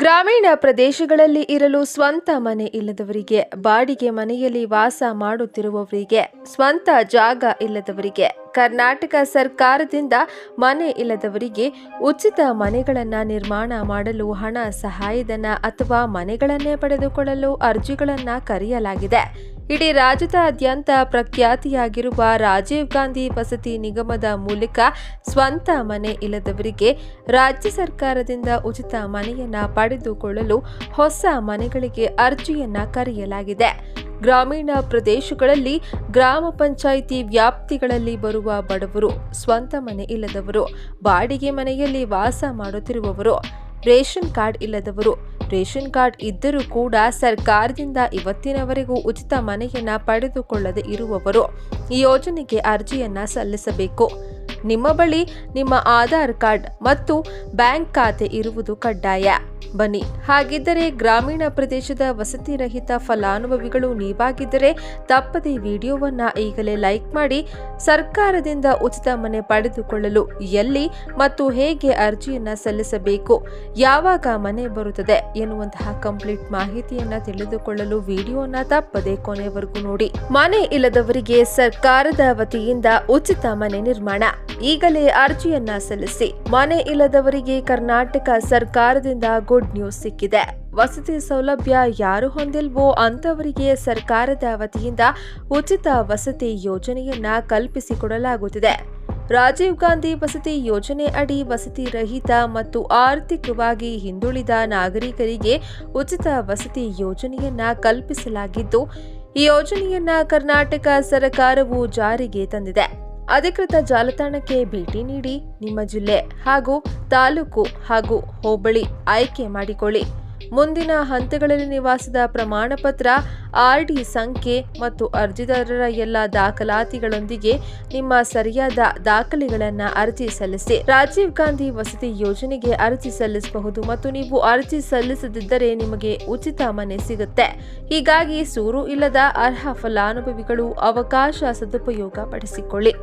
ಗ್ರಾಮೀಣ ಪ್ರದೇಶಗಳಲ್ಲಿ ಇರಲು ಸ್ವಂತ ಮನೆ ಇಲ್ಲದವರಿಗೆ, ಬಾಡಿಗೆ ಮನೆಯಲ್ಲಿ ವಾಸ ಮಾಡುತ್ತಿರುವವರಿಗೆ ಸ್ವಂತ ಜಾಗ ಇಲ್ಲದವರಿಗೆ, ಕರ್ನಾಟಕ ಸರ್ಕಾರದಿಂದ ಮನೆ ಇಲ್ಲದವರಿಗೆ ಉಚಿತ ಮನೆಗಳನ್ನು ನಿರ್ಮಾಣ ಮಾಡಲು ಹಣ ಸಹಾಯಧನ ಅಥವಾ ಮನೆಗಳನ್ನೇ ಪಡೆದುಕೊಳ್ಳಲು ಅರ್ಜಿಗಳನ್ನು ಕರೆಯಲಾಗಿದೆ. ಇಡೀ ರಾಜ್ಯದಾದ್ಯಂತ ಪ್ರಖ್ಯಾತಿಯಾಗಿರುವ ರಾಜೀವ್ ಗಾಂಧಿ ವಸತಿ ನಿಗಮದ ಮೂಲಕ ಸ್ವಂತ ಮನೆ ಇಲ್ಲದವರಿಗೆ ರಾಜ್ಯ ಸರ್ಕಾರದಿಂದ ಉಚಿತ ಮನೆಯನ್ನ ಪಡೆದುಕೊಳ್ಳಲು ಹೊಸ ಮನೆಗಳಿಗೆ ಅರ್ಜಿಯನ್ನ ಕರೆಯಲಾಗಿದೆ. ಗ್ರಾಮೀಣ ಪ್ರದೇಶಗಳಲ್ಲಿ ಗ್ರಾಮ ಪಂಚಾಯಿತಿ ವ್ಯಾಪ್ತಿಗಳಲ್ಲಿ ಬರುವ ಬಡವರು ಸ್ವಂತ ಮನೆ ಇಲ್ಲದವರು, ಬಾಡಿಗೆ ಮನೆಯಲ್ಲಿ ವಾಸ ಮಾಡುತ್ತಿರುವವರು ರೇಷನ್ ಕಾರ್ಡ್ ಇಲ್ಲದವರು. ರೇಷನ್ ಕಾರ್ಡ್ ಇದ್ದರೂ ಕೂಡ ಸರ್ಕಾರದಿಂದ ಇವತ್ತಿನವರೆಗೂ ಉಚಿತ ಮನೆಯನ್ನ ಪಡೆದುಕೊಳ್ಳದೆ ಇರುವವರು ಈ ಯೋಜನೆಗೆ ಅರ್ಜಿಯನ್ನ ಸಲ್ಲಿಸಬೇಕು. ನಿಮ್ಮ ಬಳಿ ನಿಮ್ಮ ಆಧಾರ್ ಕಾರ್ಡ್ ಮತ್ತು ಬ್ಯಾಂಕ್ ಖಾತೆ ಇರುವುದು ಕಡ್ಡಾಯ. ಬನ್ನಿ. ಹಾಗಿದ್ದರೆ ಗ್ರಾಮೀಣ ಪ್ರದೇಶದ ವಸತಿ ರಹಿತ ಫಲಾನುಭವಿಗಳು ನೀವಾಗಿದ್ದರೆ ತಪ್ಪದೆ ವಿಡಿಯೋವನ್ನ ಈಗಲೇ ಲೈಕ್ ಮಾಡಿ ಸರ್ಕಾರದಿಂದ ಉಚಿತ ಮನೆ ಪಡೆದುಕೊಳ್ಳಲು ಎಲ್ಲಿ ಮತ್ತು ಹೇಗೆ ಅರ್ಜಿಯನ್ನು ಸಲ್ಲಿಸಬೇಕು, ಯಾವಾಗ ಮನೆ ಬರುತ್ತದೆ ಎನ್ನುವಂತಹ ಕಂಪ್ಲೀಟ್ ಮಾಹಿತಿಯನ್ನ ತಿಳಿದುಕೊಳ್ಳಲು ವಿಡಿಯೋನ ತಪ್ಪದೆ ಕೊನೆವರೆಗೂ ನೋಡಿ. ಮನೆ ಇಲ್ಲದವರಿಗೆ ಸರ್ಕಾರದ ವತಿಯಿಂದ ಉಚಿತ ಮನೆ ನಿರ್ಮಾಣ. ಈಗಲೇ ಅರ್ಜಿಯನ್ನ ಸಲ್ಲಿಸಿ. ಮನೆ ಇಲ್ಲದವರಿಗೆ ಕರ್ನಾಟಕ ಸರ್ಕಾರದಿಂದ ಗುಡ್ ನ್ಯೂಸ್ ಸಿಕ್ಕಿದೆ. ವಸತಿ ಸೌಲಭ್ಯ ಯಾರು ಹೊಂದಿಲ್ವೋ ಅಂತವರಿಗೆ ಸರ್ಕಾರದ ವತಿಯಿಂದ ಉಚಿತ ವಸತಿ ಯೋಜನೆಯನ್ನ ಕಲ್ಪಿಸಿಕೊಡಲಾಗುತ್ತಿದೆ. ರಾಜೀವ್ ಗಾಂಧಿ ವಸತಿ ಯೋಜನೆ ಅಡಿ ವಸತಿ ರಹಿತ ಮತ್ತು ಆರ್ಥಿಕವಾಗಿ ಹಿಂದುಳಿದ ನಾಗರಿಕರಿಗೆ ಉಚಿತ ವಸತಿ ಯೋಜನೆಯನ್ನ ಕಲ್ಪಿಸಲಾಗಿದ್ದು, ಈ ಯೋಜನೆಯನ್ನ ಕರ್ನಾಟಕ ಸರ್ಕಾರವು ಜಾರಿಗೆ ತಂದಿದೆ. ಅಧಿಕೃತ ಜಾಲತಾಣಕ್ಕೆ ಭೇಟಿ ನೀಡಿ ನಿಮ್ಮ ಜಿಲ್ಲೆ ಹಾಗೂ ತಾಲೂಕು ಹಾಗೂ ಹೋಬಳಿ ಆಯ್ಕೆ ಮಾಡಿಕೊಳ್ಳಿ. ಮುಂದಿನ ಹಂತಗಳಲ್ಲಿ ನಿವಾಸದ ಪ್ರಮಾಣ ಪತ್ರ ಆರ್ಡಿ ಸಂಖ್ಯೆ ಮತ್ತು ಅರ್ಜಿದಾರರ ಎಲ್ಲ ದಾಖಲಾತಿಗಳೊಂದಿಗೆ ನಿಮ್ಮ ಸರಿಯಾದ ದಾಖಲೆಗಳನ್ನು ಅರ್ಜಿ ಸಲ್ಲಿಸಿ. ರಾಜೀವ್ ಗಾಂಧಿ ವಸತಿ ಯೋಜನೆಗೆ ಅರ್ಜಿ ಸಲ್ಲಿಸಬಹುದು ಮತ್ತು ನೀವು ಅರ್ಜಿ ಸಲ್ಲಿಸದಿದ್ದರೆ ನಿಮಗೆ ಉಚಿತ ಮನೆ ಸಿಗುತ್ತೆ. ಹೀಗಾಗಿ ಸೂರು ಇಲ್ಲದ ಅರ್ಹ ಫಲಾನುಭವಿಗಳು ಅವಕಾಶ ಸದುಪಯೋಗ ಪಡಿಸಿಕೊಳ್ಳಿ